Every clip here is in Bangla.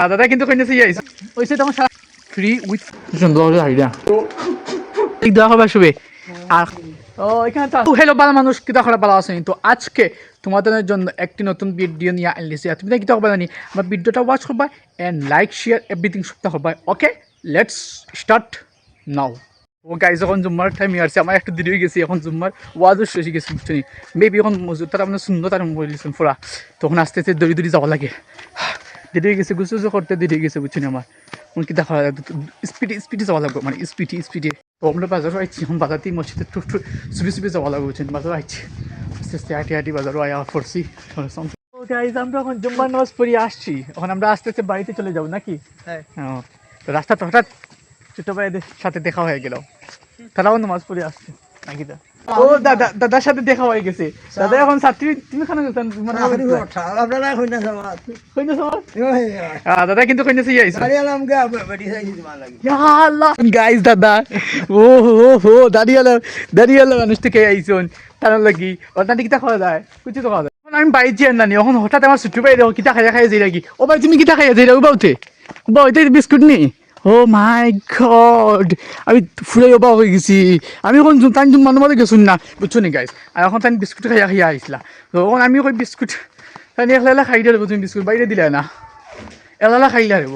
আর দাদা কিন্তু কইনে আইছে ওইসে তোমার সারা ফ্রি উইথ সুন্দর হবে আইডিয়া এই দেওয়া হবে শুবে আর ও এখানে তো হ্যালো বালা মানুষ কিতা খারাপ বালা আছে? তো আজকে তোমাদের জন্য একটি নতুন ভিডিও নিয়ে আনলিছি আর তুমি কিতা করবা জানি আমার ভিডিওটা ওয়াচ করবা এন্ড লাইক শেয়ার এভরিথিং সবটা করবা ওকে লেটস স্টার্ট নাও ও গাইজ এখন জুম্মার টাইম আসছে। আমার একটু দেরি হয়ে গেছে। এখন জুম্মার ওয়াজও শেষ হয়ে গেছে বুঝছি মেবি এখন মজুর তারা মানে সুন্দর তার বলিছেন পুরা তখন আস্তে আস্তে দৌড়ি দৌড়ি যাওয়া লাগে। দেরি হয়ে গেছে গুছু গুছু করতে দেরি হয়ে গেছে বুঝছি আমার। এখন কি দেখা স্পিডে স্পিডে যাওয়া লাগবে মানে স্পিডে স্পিডে তো আমরা বাজারও আইছি এখন বাজার দিয়ে মসজিদে টুক টুক সুবি সুবি যাওয়া লাগবে বুঝছেন বাজারও আইছি। আস্তে আস্তে হাঁটি হাঁটি বাজারও আয়া গাইজ আমরা এখন জুম্মার নামাজ পড়ি আসছি। এখন আমরা আস্তে আস্তে বাড়িতে চলে যাব নাকি? হ্যাঁ। তো রাস্তাতে হঠাৎ ছোট ভাইদের সাথে দেখা হয়ে গেল। তারাও নামাজ পড়ে আসছে। নাকি দা ও দাদা দাদার সাথে দেখা হয়ে গেছে। দাদা এখন ছাত্রী তুমি খানা মানে আপনারা কইনা যাবা কইনা সবার দাদা কিন্তু কইনা সেই আইছে সারি আলাম গে বেটি সাইজ তোমার লাগি। গাইস দাদা। ও হো হো দাঁড়িয়ালো দাঁড়িয়ালো মানুষ থেকে আইসন তার লাগি। ওটা কিতা খাওয়া যায়? কুচি তো খাওয়া যায় আমি বাইর যাই নানি। এখন হঠাৎ আমার ছুটি পাই দেখো কিতা খাইয়া খাইয়া যাই লাগি ও ভাই তুমি কিতা খাইয়া যাই লাগি বাউতে বাউতে বিস্কুট নি? ও মাই গড আমি ফুরাই অবাক হয়ে গেছি। আমি এখন তাই মানুষ মাঝে গেছুন না বুঝছ নি গাইস আর এখন তাই বিস্কুট খাইয়া খাইয়া তো এখন আমি কই বিস্কুট তাই একলা একলা খাই দিয়ে তুমি বিস্কুট বাইরে দিলে না। এলা খাইলা রেব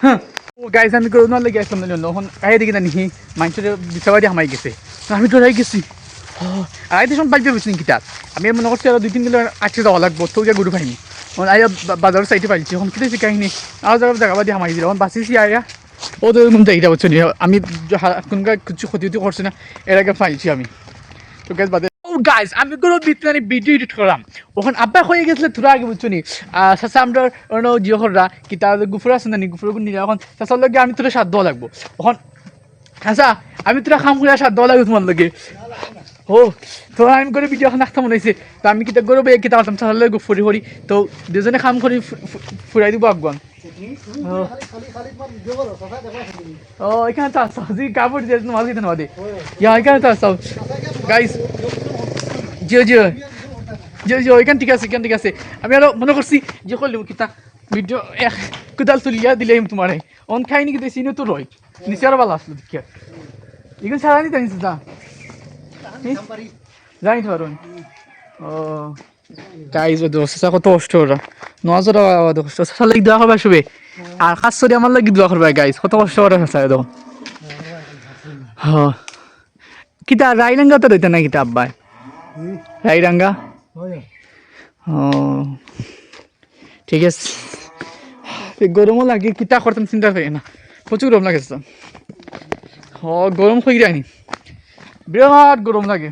হ্যাঁ ও গাইজ আমি করোনা লেগে আসলাম না এখন আই দেখি না নিহি মানুষের বিচার দিয়ে হামাই গেছে। তো আমি ডরাই গেছি। আই দেশন পাইবে বুঝছি কিতাব আমি মনে করছি আর দুই তিন কিলো আটকে যাওয়া লাগবো তো গিয়ে গরু পাইনি আইয়া বাজারের সাইডে পাইছি এখন কিতেছি কাহিনী আর জায়গা জায়গা দিয়ে হামাই দিল বাঁচিছি আইয়া ও তো মন বুঝছ নি আমি কোনকা কিছু ক্ষতি ক্ষতি করছি না এর আগে পাইছি আমি তো গ্যাস বাদে আমি কোনো বিতনানি ভিডিও এডিট করলাম ওখানে আব্বা হয়ে গেছিল তোরা আগে বুঝছ নি সাসা আমরা অন্য জিও হররা কি তার গুফুর আছে না এখন সাসার লগে আমি তোরা দেওয়া লাগবো ওখান হাসা আমি তোরা খাম সাত দেওয়া লাগবে তোমার লগে ও তো আমি করে ভিডিও এখন রাখতাম মনে হয়েছে তো আমি কিতা করব এই কিতা আসলাম লগে ফুরি ফুরি তো দুজনে খাম করে ফুরাই দিব আগুয়ান ও এখানে তো আসতাম যে কাপড় দিয়ে মাল খেতে না ইয়া এখানে তো আসতাম গাইস জিও জিও জিও জিও এখান ঠিক আছে এখান ঠিক আছে। আমি আরও মনে করছি যে করলাম কিতা ভিডিও এক কোদাল তুলিয়া দিলে তোমার অন খাই নাকি দেখছি তো রয় নিচে আরও ভালো আসলো দেখিয়া এগুলো ছাড়া নিতে নিচ্ছে যা জানি তো ও। কত কষ্ট ওরা নজর কষ্ট লাগি দেওয়া হবে শুবে। আর খাস করে আমার লাগি দোয়া করবে গাইজ কত কষ্ট ওরা সাসায় দেখো হ্যাঁ। কিতা, রাইরাঙ্গা তো রইতে না কিতা আব্বাই? রাইরাঙ্গা? ও ঠিক আছে। গরমও লাগে, কিতা করতাম চিন্তা করি না। প্রচুর গরম লাগে তো। ও গরম হয়ে যায়নি বিরাট গরম লাগে।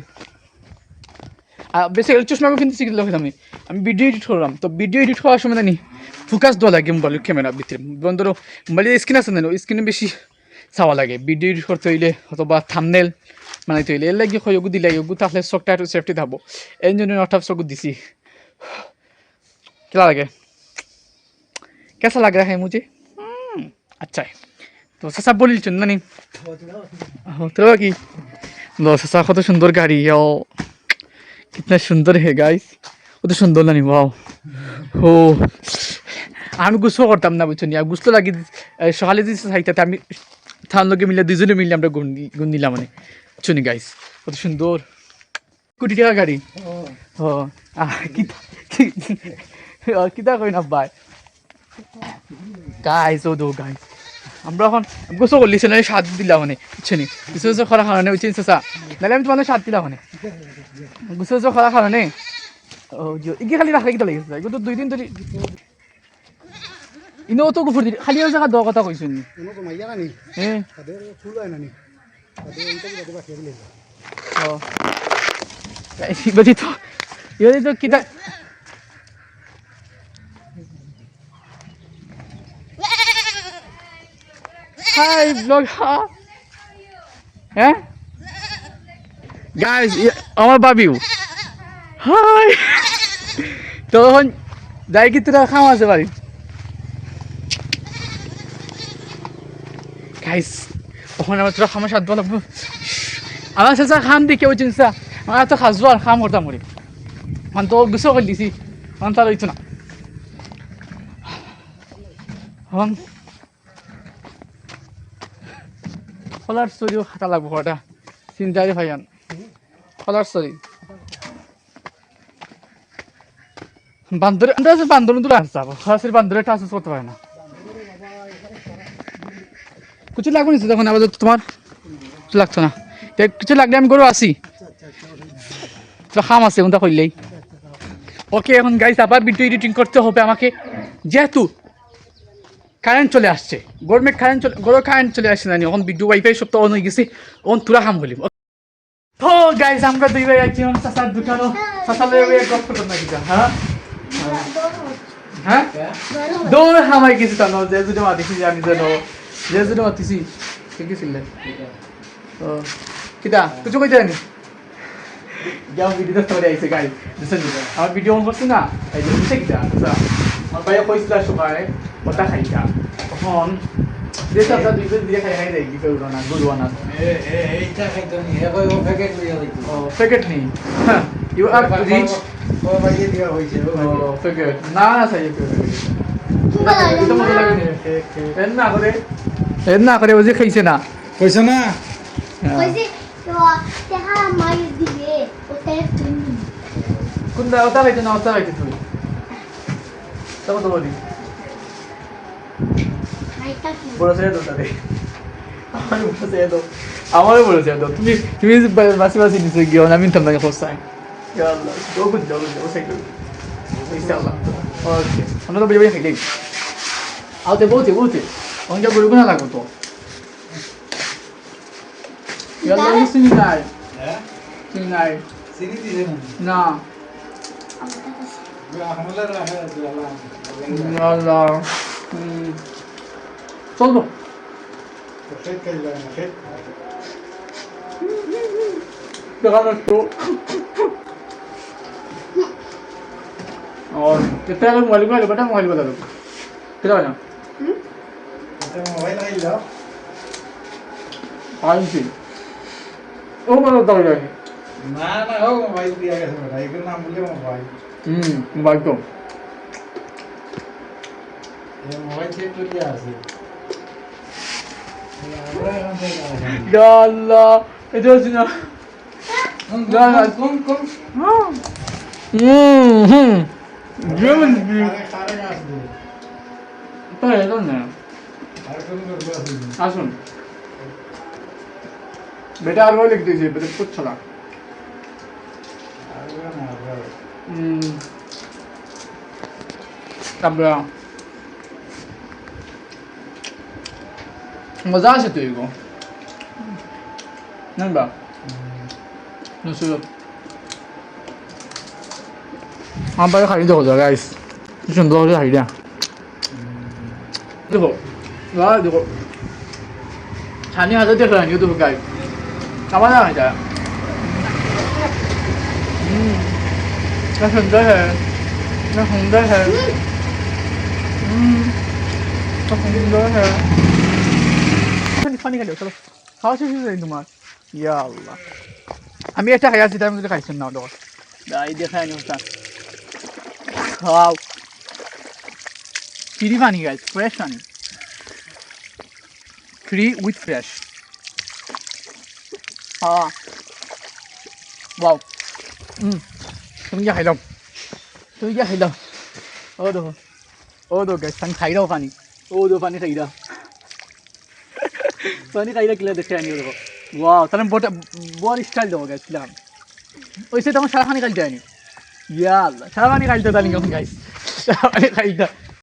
আর বেসিক্যালি চশমাকে কিন্তু শিখে দিলাম আমি আমি ভিডিও এডিট করলাম তো ভিডিও এডিট হওয়ার সময় জানি ফোকাস দেওয়া লাগে মোবাইল ক্যামেরা ভিতরে। ধরো মোবাইলের স্ক্রিন আছে না স্ক্রিনে বেশি চাওয়া লাগে। ভিডিও এডিট করতে হইলে অথবা থামনেল মানে তৈলে এর লাগে হয় ওগু লাগে ওগু তাহলে চকটা একটু সেফটি থাকব। এই জন্য অর্থাৎ চকু দিছি। কেলা লাগে? কেসা লাগে হ্যাঁ মুজে আচ্ছা। তো সব বলিল চন্দনী হ্যাঁ, তো হ্যাঁ, কি? লো চাচা কত সুন্দর গাড়ি ও কিতনা সুন্দর হে গাইস কত সুন্দর না নি বাও ও আমি গুছো করতাম না বুঝছ আর গুছতো লাগি সকালে দিয়েছে সাইটাতে আমি থান লোকে মিলে দুজনে মিলে আমরা গুণ নিলাম মানে বুঝছ নি গাইস কত সুন্দর কোটি টাকা গাড়ি ও কিতা কই না ভাই গাইস ও দো গাইস আমরা এখন গোসল করলিছে না সাত দিলাম মানে বুঝছ নি? গোসল গোসল করার কারণে বুঝছি চাচা নাহলে আমি তোমাদের সাত দিলাম মানে। গোসল গোসল করার কারণে ইগে খালি রাখা কিতা লাগিছে এগুলো তো দুই দিন ধরে ইনো তো গুফুর দিলি খালি জায়গা দেওয়ার কথা কইছো নি? হ্যাঁ দিলে ও ইবাদি তো ইবাদি তো কিতা হাই ব্লগ হ্যাঁ? গাইস আমার বাবিও হাই। তখন যাই কি তোরা খাওয়া আছে বাড়ি? গাইস তখন আমার তোরা খামা সাত লাগবো। আমার চাচা খাম দি কেউ চিনছা আমার তো খাসবো আর খাম করতাম মরি মানে তো গুছো করে দিছি। মানে না। খোলার চুরিও খাতা লাগবো কটা চিন্তাই টাচ করতে পারে না। কিছু তখন আপাতত তোমার কিছু লাগতো না। কিছু লাগলে আমি গরু আসি তো খাম আছে ওটা করলেই ওকে এখন গাইস আবার ভিডিও এডিটিং করতে হবে আমাকে। যেহেতু কারেন্ট চলে আসছে। গরমে কারেন্ট চলে গরম কারেন্ট চলে আসছে না এখন ভিডিও ওয়াইফাই সব তো অন হয়ে গেছে। এখন তুরা খাম বলিম তো গাইস আমরা দুই ভাই আছি। এখন চাচার দোকানও। না কিটা হ্যাঁ? হ্যাঁ? দৌড় হামাই গেছি তো, যে আমি যেন যে মাতিছি ঠিক ছিল? ও কিটা কিছু কইতে জানি যাও ভিডিও দেখতে পারি আইসে গাই বুঝছেন আমার ভিডিও অন করছি না? এই যে কিটা আচ্ছা। আমার ভাইয়া কইছিল ওটা খাইটা তখন যে চাচা দুই পিস খাই খাই দেয় কি করব না গুরু না এইটা খাইতো নি হে কই ও প্যাকেট লইয়া যাইতো ও প্যাকেট নেই হ্যাঁ ইউ আর রিচ ও দিয়া হইছে ও ও প্যাকেট না না সাই প্যাকেট নি করে এর না করে বুঝে খাইছে না। কইছো না? so, teha mayo dibe, o teha tuni. কোনটা ওটা খাইছে না ওটা খাইছে তুই তখন তো বলি. বড় ছেড়ে দাও তাদের আমার বড় ছেড়ে দাও আমারও বড় ছেড়ে দাও তুমি তুমি বাসি বাসি নিচে গিয়ে আমি তো আপনাকে খোঁজাই ইয়াল্লাহ দো গুড দাও দাও সাইড ইনশাআল্লাহ ওকে আমরা তো বেরিয়ে খাইলেই আউতে বলতে বলতে অনেক গরু না লাগতো তো। ইয়াল্লাহ চিনি নাই। চিনি নাই। সিনি দিছে না। না Solo. Déjame tú. और कितना का मोबाइल का बेटा मोबाइल बता दो कितना बना मोबाइल आई लो आई सी ओ मारो तो जाए ना ना हो मोबाइल दिया कैसे बेटा एक नाम बोले मोबाइल हम्म मोबाइल तो ये मोबाइल चेक कर दिया Ya Allah. Ediyorsun ya. Ya kum kum. Hmm. Hmm. Gömüz bir. Para edin ne? আসুন বেটা আরও লিখ দিয়েছি বেটা করছ না তারপরে মজা আছে তো এগো নাইবা নুসুলো আমার খাই দেখো গাইস করে খাই দিয়া দেখো দেখো ছানি হাজার দেখো না দেখো গাই আমার না এটা হুম সুন্দর হ্যাঁ সুন্দর হ্যাঁ পানি খালি চলো। খাওয়া শেষ হয়ে যায় তোমার ইয়া আল্লাহ। আমি একটা খাই আছি তার মধ্যে খাইছেন না ওটা দাই দেখায় নি ওটা খাও। ফ্রি পানি গাইস ফ্রেশ পানি। ফ্রি উইথ ফ্রেশ হ্যাঁ ওয়াও হুম তুমি যা খাইলাম তুমি যা খাইলাম ও দেখো ও দেখো পানি খাই দাও পানি। ও দেখো পানি খাই দাও পানি খাইলে কিলা ওয়াও তাহলে বড় বড় স্টাইল দেবো গাইস কিলাম ওইসে তখন সারাখানি খাইতে আনি। ইয়া আল্লাহ সারা পানি খাইতে তাহলে গাইস সারাখানি খাইতে